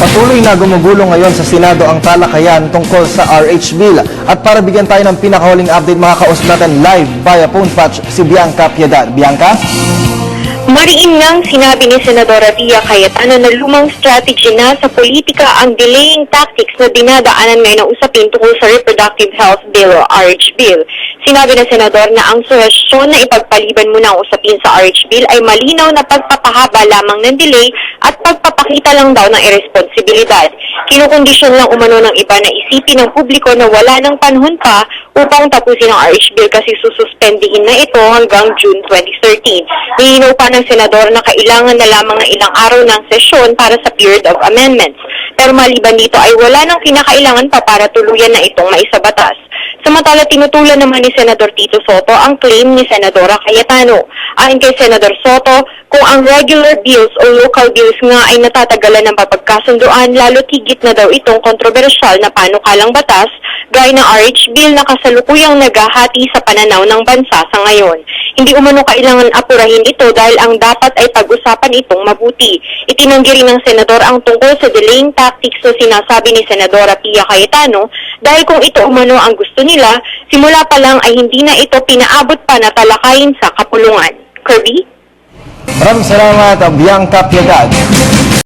Patuloy na gumugulo ngayon sa Senado ang talakayan tungkol sa RH Bill. At para bigyan tayo ng pinakahuling update, makakausap natin live via phone patch si Bianca Piedad. Bianca? Mariin ngang sinabi ni Senadora Pia Cayetano na lumang strategy na sa politika ang delaying tactics na dinadaanan ngayon ng usapin tungkol sa Reproductive Health Bill o RH Bill. Sinabi ng Senador na ang suhestyon na ipagpaliban muna ang usapin sa RH Bill ay malinaw na pagpapahaba lamang ng delay at pagpapakita lang daw ng irresponsibilidad. Kinukondisyon lang umano ng iba na isipin ng publiko na wala ng panahon pa upang tapusin ang RH Bill kasi sususpendihin na ito hanggang June 2013. Nilinaw pa ng Senador na kailangan na lamang ng ilang araw ng sesyon para sa period of amendments. Pero maliban dito ay wala nang kinakailangan pa para tuluyan na itong maisabatas. Samantala, tinutulan naman ni Senador Tito Soto ang claim ni Senadora Cayetano. Ayon kay Senador Soto, kung ang regular bills o local bills nga ay natatagalan ng papagkasunduan, lalo tigit na daw itong kontrobersyal na panukalang batas gaya ng RH Bill na kasalukuyang naghahati sa pananaw ng bansa sa ngayon. Hindi umano kailangan apurahin ito dahil ang dapat ay pag-usapan itong mabuti. Itinanggi rin ng Senador ang tungkol sa delaying tactics na sinasabi ni Senadora Pia Cayetano dahil kung ito umano ang gusto nila, simula pa lang ay hindi na ito pinaabot pa na talakayin sa kapulungan. Kirby? Maraming salamat, Bianca Piedad.